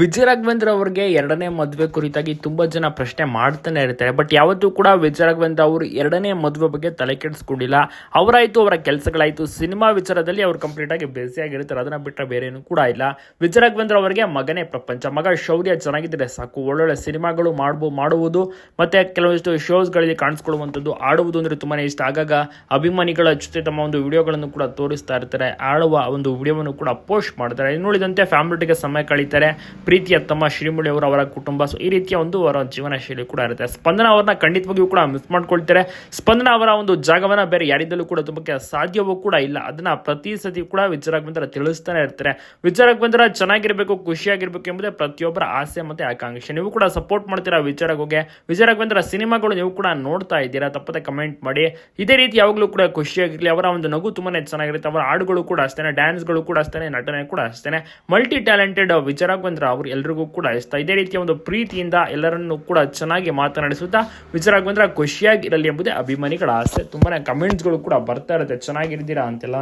ವಿಜಯ ರಾಘವೇಂದ್ರ ಅವರಿಗೆ ಎರಡನೇ ಮದುವೆ ಕುರಿತಾಗಿ ತುಂಬಾ ಜನ ಪ್ರಶ್ನೆ ಮಾಡ್ತಾನೆ ಇರ್ತಾರೆ. ಬಟ್ ಯಾವತ್ತೂ ಕೂಡ ವಿಜಯ ರಾಘವೇಂದ್ರ ಅವರು ಎರಡನೇ ಮದುವೆ ಬಗ್ಗೆ ತಲೆ ಕೆಡಿಸ್ಕೊಂಡಿಲ್ಲ. ಅವರಾಯ್ತು, ಅವರ ಕೆಲಸಗಳಾಯ್ತು. ಸಿನಿಮಾ ವಿಚಾರದಲ್ಲಿ ಅವ್ರು ಕಂಪ್ಲೀಟ್ ಆಗಿ ಬ್ಯುಸಿ ಆಗಿರ್ತಾರೆ. ಅದನ್ನ ಬಿಟ್ಟರೆ ಬೇರೆ ಏನು ಕೂಡ ಇಲ್ಲ. ವಿಜಯ ರಾಘವೇಂದ್ರ ಅವರಿಗೆ ಮಗನೇ ಪ್ರಪಂಚ. ಮಗ ಶೌರ್ಯ ಚೆನ್ನಾಗಿದ್ದರೆ ಸಾಕು, ಒಳ್ಳೊಳ್ಳೆ ಸಿನಿಮಾಗಳು ಮಾಡ್ಬೋ, ಮಾಡುವುದು ಮತ್ತೆ ಕೆಲವಷ್ಟು ಶೋಸ್ಗಳಲ್ಲಿ ಕಾಣಿಸ್ಕೊಳ್ಳುವಂಥದ್ದು ಆಡುವುದು ಅಂದ್ರೆ ತುಂಬಾನೇ ಇಷ್ಟ. ಆಗಾಗ ಅಭಿಮಾನಿಗಳ ಜೊತೆ ತಮ್ಮ ಒಂದು ವಿಡಿಯೋಗಳನ್ನು ಕೂಡ ತೋರಿಸ್ತಾ ಇರ್ತಾರೆ. ಆಡುವ ಒಂದು ವಿಡಿಯೋವನ್ನು ಕೂಡ ಪೋಸ್ಟ್ ಮಾಡ್ತಾರೆ. ನೋಡಿದಂತೆ ಫ್ಯಾಮಿಲಿ ಫ್ಯಾಮಿಲಿಗೆ ಸಮಯ ಕಳೀತಾರೆ. ಪ್ರೀತಿಯ ತಮ್ಮ ಶ್ರೀಮುಳಿ ಅವರು ಅವರ ಕುಟುಂಬ. ಸೊ ಈ ರೀತಿಯ ಒಂದು ಅವರ ಜೀವನ ಶೈಲಿ ಕೂಡ ಇರುತ್ತೆ. ಸ್ಪಂದನ ಅವರನ್ನ ಖಂಡಿತವಾಗಿಯೂ ಕೂಡ ಮಿಸ್ ಮಾಡ್ಕೊಳ್ತಾರೆ. ಸ್ಪಂದನ ಅವರ ಒಂದು ಜಾಗವನ್ನ ಬೇರೆ ಯಾರಿದ್ದಲ್ಲೂ ಕೂಡ ತುಂಬಕ್ಕೆ ಸಾಧ್ಯವೂ ಕೂಡ ಇಲ್ಲ. ಅದನ್ನ ಪ್ರತಿ ಸತಿ ಕೂಡ ವಿಚಾರಕ್ಕೆ ತಿಳಿಸ್ತಾನೆ ಇರ್ತಾರೆ. ವಿಚಾರಕ್ಕೆ ಬಂದ್ರೆ ಚೆನ್ನಾಗಿರ್ಬೇಕು, ಖುಷಿಯಾಗಿರ್ಬೇಕು ಎಂಬುದೇ ಪ್ರತಿಯೊಬ್ಬರ ಆಸೆ ಮತ್ತೆ ಆಕಾಂಕ್ಷೆ. ನೀವು ಕೂಡ ಸಪೋರ್ಟ್ ಮಾಡ್ತೀರಾ ವಿಚಾರಕ್ಕೆ ಹೋಗಿ ವಿಚಾರಕ್ಕೆ ಬಂದ್ರೆ ಸಿನಿಮಾಗಳು ನೀವು ಕೂಡ ನೋಡ್ತಾ ಇದ್ದೀರಾ? ತಪ್ಪದೆ ಕಮೆಂಟ್ ಮಾಡಿ. ಇದೇ ರೀತಿ ಯಾವಾಗಲೂ ಕೂಡ ಖುಷಿಯಾಗಿರ್ಲಿ. ಅವರ ಒಂದು ನಗು ತುಂಬಾನೇ ಚೆನ್ನಾಗಿರುತ್ತೆ. ಅವರ ಹಾಡುಗಳು ಕೂಡ ಅಷ್ಟೇ ಡ್ಯಾನ್ಸ್ಗಳು ಕೂಡ ಅಷ್ಟೇ ನಟನೆ ಕೂಡ ಅಷ್ಟೇ ಮಲ್ಟಿ ಟ್ಯಾಲೆಂಟೆಡ್ ವಿಚಾರಕ್ಕೆ ಬಂದ್ರೆ ಅವ್ರು ಎಲ್ರಿಗೂ ಕೂಡ ಇಷ್ಟ ಇದೇ ರೀತಿಯ ಒಂದು ಪ್ರೀತಿಯಿಂದ ಎಲ್ಲರನ್ನೂ ಕೂಡ ಚೆನ್ನಾಗಿ ಮಾತನಾಡಿಸುತ್ತಾ ಬಂದ್ರೆ ಖುಷಿಯಾಗಿರಲಿ ಎಂಬುದೇ ಅಭಿಮಾನಿಗಳ ಆಸೆ. ತುಂಬಾನೇ ಕಮೆಂಟ್ಸ್ಗಳು ಕೂಡ ಬರ್ತಾ ಇರುತ್ತೆ. ಚೆನ್ನಾಗಿರ್ತೀರಾ ಅಂತೆಲ್ಲ.